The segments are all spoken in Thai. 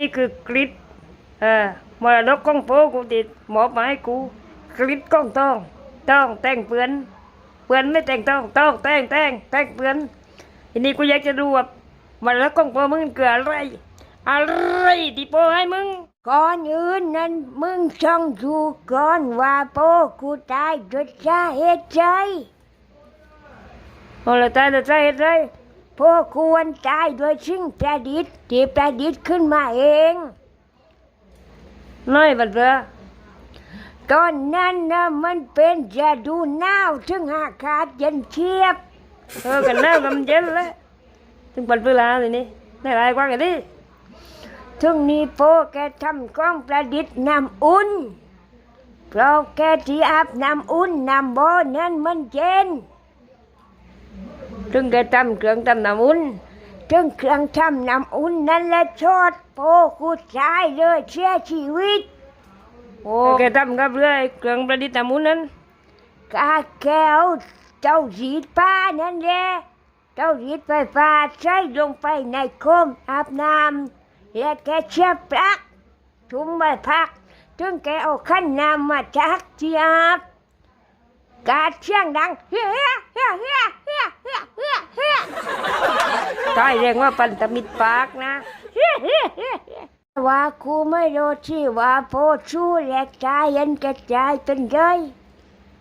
นี่คือกริดเออมรดกของโปกูติดหมอบมาให้กูกริดก้องต้องต้องแต่งเปือนเปือนไม่แต่งต้องต้องแต่งแต่งแต่งเปือนทีนี้กูอยากจะดูว่ามรดกของโปมึงเกิดอะไรอะไรที่โปให้มึงก่อนอื่นนั้นมึงช่องดูก่อนว่าโปกูตายด้วยสาเหตุใจโอ้ละตายละใจเฮ็ดไร พวกควรตายด้วยสิ่งประดิษฐ์ที่ประดิษฐ์ขึ้นมาเองน้อยบัดเบือตอนนั้นนะมันเป็นจะดูหนาวถึงอากาศเย็นเชียบเออกันน้ำกำเย็นแล้วถึงปันเวลาเลยนี่ได้หลายกว่ากันดิถึงนี้โปแกทำกล้องประดิษฐ์น้ำอุ่นเพราะแกที่อาบน้ำอุ่นน้ำบ่อนั้นมันเย็น ถึงแกทำเครื่องทำน้ำอุ่นถึงเครื่องทำน้ำอุ่นนั่นแหละชดโปกูตายเลยเสียชีวิต โอ้แกทำกับเรือไอ้เครื่องประดิษฐ์น้ำอุ่นนั้นกาแก้วเจ้าสีฟ้านั่นแหละเจ้าสีไฟฟ้าใช้ลงไปในโคมอาบน้ำและแกเชื่อปลักทุ่มไว้พักถึงแกเอาขั้นน้ำมาจากที่อาบกาเชียงดังเฮียเฮียเฮียเฮียเฮียเฮียเฮียเฮียตายเรียกว่าปันตมิตรปากนะว่ากูไม่รู้ที่ว่าโพชูแหลกใจเย็นกระจายเป็นเลย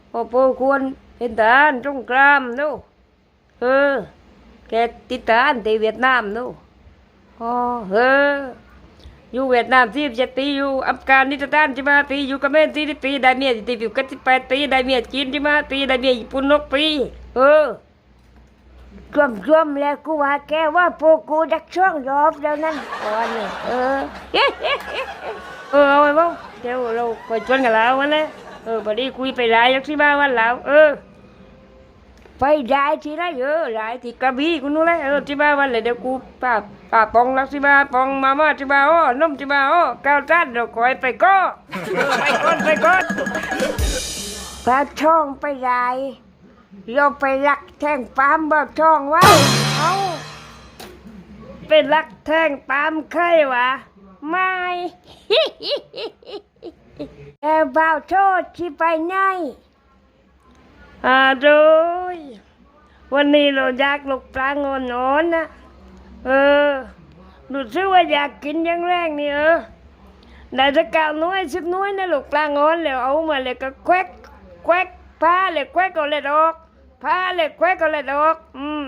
โอ้โปควรเป็นทหารสงครามนู่เออแกติดทหารที่เวียดนามนู่อ๋อเอออยู่เวียดนามที่เจ็ดปีอยู่อัฟกานิสถานที่มาปีอยู่เขมรที่สิบปีได้เมียที่อยู่กันสิบแปดปีได้เมียจีนที่มาปีได้เมียญี่ปุ่นหกปีเออ รวมรวมๆแล้วกูว่าแกว่าพวกกูดักช่วงรอบแล้วนั่นก่อนนี่เออ เออเอาไว้บ้างเดี๋ยวเราไปชวนกันแล้ววันนี้เออพอดี้คุยไปหลายยักษ์ที่บ้านวันแล้วเออ ไปได้ที่ไหนเออหลายที่กระบี่กูนู้นเลยเออที่บ้านวันเลยเดี๋ยวกูป้าป้าปองรักที่บ้านปองมาม่าที่บ้านอ้อนมที่บ้านอ้อก้าวจัดเราคอยไปก็เออไปก่อนไปก่อนพระช่องไปได้ เราไปลักแทงปามบ่ช่องไว้เอาเป็นรักแท่งตามไข่วะ ไม่แต่บ่าวโทษที่ไปไหนอ่าโดยวันนี้เราอยากลูกปลางอนนอนนะเออดูซิว่าอยากกินอยังแรงนี่เออได้จะก้าน้อยสิบน้อยนะลูกปลางอนแล้วเอามาเลยก็แควกแควกผ้าเลยแควกก็เลยดอก ผ้าเลยแควกก็เลยดอก อืม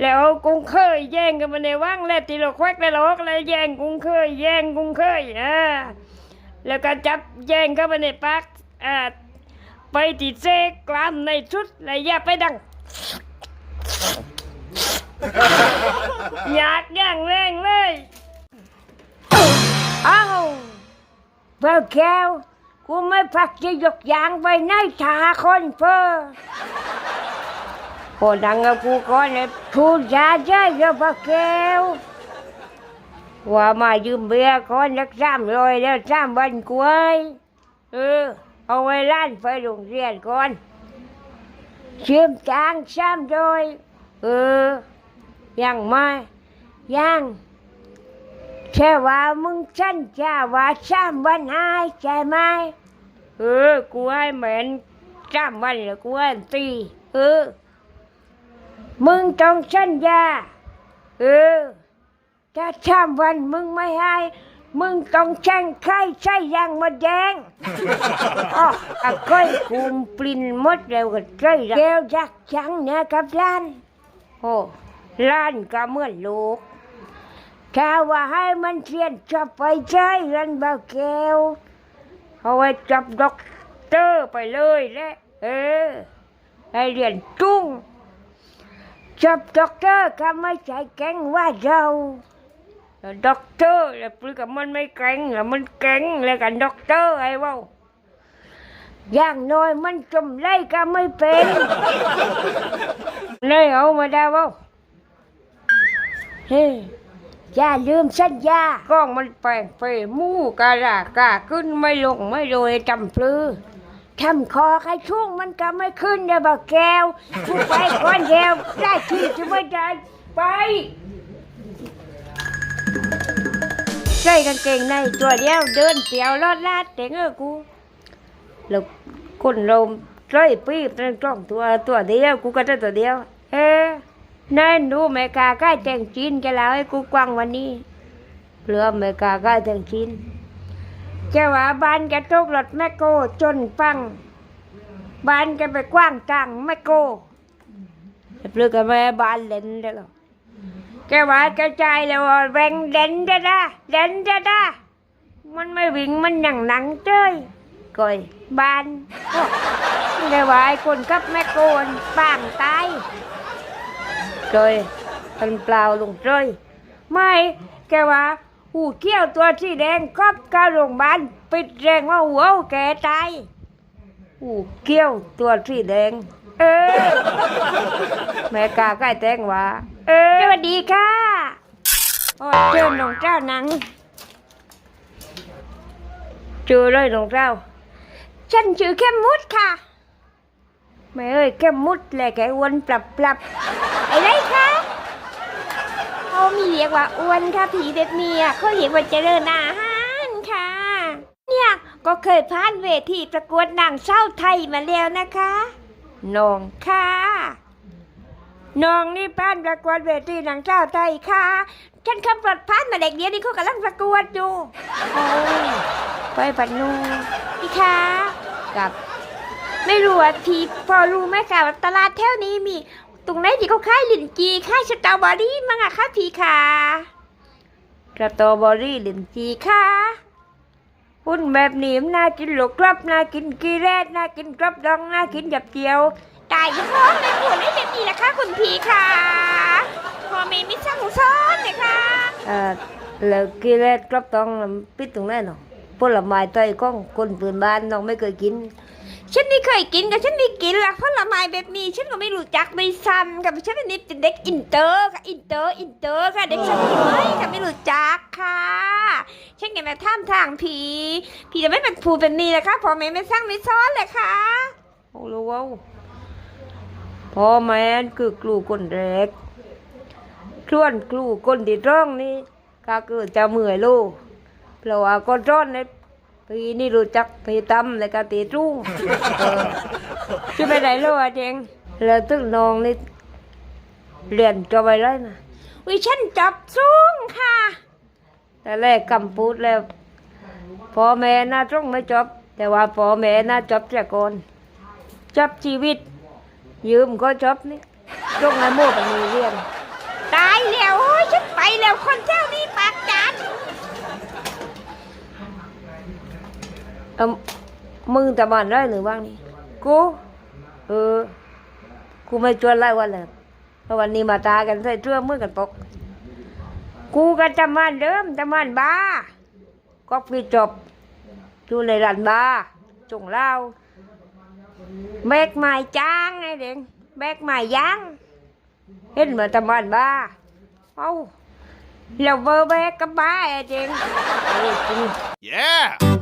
แล้วกุ้งเคยแย่งกันมาในว่างแล้วตีเราแควกเลยดอกแล้วแย่งกุ้งเคยแย่งกุ้งเคยอ่าแล้วก็จับแย่งเข้ามาในปากอ่าไปติดเซกลามในชุดแล้วอย่าไปดังอยากย่างแรงเลยเอาเพื่อแก้วกูไม่พักจะยกยางไปไหนทาคนเพ้อพอ ดังกูก่อนเลยพูดจาใจเยอะพระแก้วว่ามายืมเบียร์ก่อนสักสามร้อยแล้วสามวันกล้วยเออเอาไว้ล้านไปโรงเรียนก่อนเชื่อมจางสามร้อยเออยังไม่ยังแค่ว่ามึงฉันจะว่าสามวันหายใช่ไหมเออกูให้เหม็นจำวันแล้วกูให้ตีเออ มึงต้องสัญญา เออถ้าสามวันมึงไม่ให้ มึงต้องแช่งไข่ใส่ยางมดแดงอ๋ออะก้อยคุมปลินหมดแล้วก็ใจแล้วแก้วจักจังเนี่ยกับล้าน โอ้ล้านก็เหมือนลูกถ้าว่าให้มันเรียนจบไปใช้เงินบ่าวแก้วเอาไว้จับด็อกเตอร์ไปเลยแหละเออ ให้เรียนจุ้ง จับด็อกเตอร์ก็ไม่ใช่แก๊งว่าเราด็อกเตอร์แล้วปลือกับมันไม่แกร่งแล้วมันแกร่งแล้วกันด็อกเตอร์ไอ้เว่าอย่างน้อยมันจมไล่ก็ไม่เป็นเลยเอามาได้เว่าเฮ้ยอย่าลืมสัญญากล้องมันแปลงเปมู่กาลากาขึ้นไม่ลงไม่โดยจำปลือ ทำคอใครช่วงมันก็ไม่ขึ้นนะบ่าวแก้วกูไปก่อนเดียวได้ที่จะไม่ได้ไป ใส่กางเกงในตัวเดียวเดินเตียวลอดลาดเต็งเออกู แล้วคนเราใส่ปีบนั่นกล้องตัวตัวเดียว กูก็ได้ตัวเดียว เออนั่นดูแม่กาใกล้แต่งจีนแกแล้วให้กูกวางวันนี้เพื่อแม่กาใกล้แต่งจีน แกว่าบ้านแกตกรถแมคโครจนปังบ้านแกไปกว้างตังแมคโครเพื่อกับแม่บ้านเล่นได้หรอแกว่ากระจายแล้วแรงเด่นจะได้เด่นจะได้มันไม่วิ่งมันหนังหนังเจ้ยก่อยบานแกว่าไอ้คนกับแม่โกนปางตายเกยเป็นเปล่าลงเจ้ยไม่แกว่า หูเขี้ยวตัวที่แดงครอบกาโรงพยาบาลปิดแรงว่าหัวแกตายหูเขี้ยวตัวที่แดง เออ แม่กาใกล้แตงว่าเออสวัสดีค่ะโอ้เจอน้องเจ้าหนังเจอเลยน้องเจ้าฉันชื่อเข้มมุดค่ะแม่เอ้ยเข้มมุดแหละแก้วนปรับปรับไอ้ไรคะ มีเรียกว่าอ้วนค่ะผีแบบเมียเขาเรียกว่าเจริญอาหารค่ะ เนี่ยก็เคยผ่านเวทีประกวดนางเศร้าไทยมาแล้วนะคะน้องค่ะน้องนี่ผ่านประกวดเวทีหนังเจ้าไทยค่ะฉันขับรถผ่านมาเด็กเดียวนี่เขากำลังประกวดอยู่โอ้ยไปปันนูพี่คะกับ ไม่รู้ว่าพี่พอรู้ไหมคะว่าตลาดแถวนี้มี ตรงไหนที่เขาขายลินจีขายสตรอเบอรี่มั้งอะคะพี่คะสตรอเบอรี่ลินจีค่ะหุ่นแบบนี้มน่ากินหลกครับน่ากินกีแรดน่ากินกรับดองน่ากินหยับเจียวตายยังร้องเลยปวดได้แบบนี้นะคะคุณพี่ค่ะพอเมย์มิสั่งซ้อนเลยค่ะเอ่อแล้วกีแรดกรับตองปิดตรงนั้นเนาะผลไม้ไต้องคนปืนบ้านน้องไม่เคยกิน ฉันไม่เคยกินกับฉันไม่กินหรอกผลไม้แบบนี้ ฉันก็ไม่รู้จักไม่ซ้ำกับฉันนนี้เป็นเด็กอินเตอร์ค่ะอินเตอร์อินเตอร์ค่ะเด็กสมัยค่ะไม่รู้จักค่ะฉันแกมาท่ามทางผีผีจะไม่เป็นผูเป็นนี่นะคะพ่อเมย์ไม่สร้างไม่ซ้อนเลยค่ะโอ้โหว้าวพ่อแม่นคือกลูคนแรกชวนกลูคนที่ร้องนี่ก็คือจะเหมื่อยลูกเพราะว่าก็ร้อนใน ปีนี้รู้จักปีตำและก็ตีรุ่งเออชื่อไปไหนแล้วอะเจงแล้วตึกน้องนี่เรียนจบไปแล้วนะวิฉันจับสูงค่ะ แต่แรกกำพูดแล้วพ่อแม่น่าต้องไม่จบ แต่ว่าพ่อแม่น่าจบจากก่อนจบชีวิต ยืมก็จบนี่ต้องให้โม่ไปมีเรียนตายแล้วโอ้ยฉันไปแล้วคนเจ้านี่ปากจัด มึงแต่บ้านได้หรือบ้างนี่กูเออกูไม่ชวนไล่วันเลยเพราะวันนี้มาตากันใส่เสื้อมือกันปก กูก็จำบ้านเดิมจำบ้านบ้าก็พี่จบอยู่ในร้านบ้าจงเล่าแบกไม้จ้างไงเด็กแบกไม้ย่างเห็นมาจำบ้านบ้าเอ้าแล้วเบอร์แบกกับบ้าไอ้เด็กเออจริง Yeah!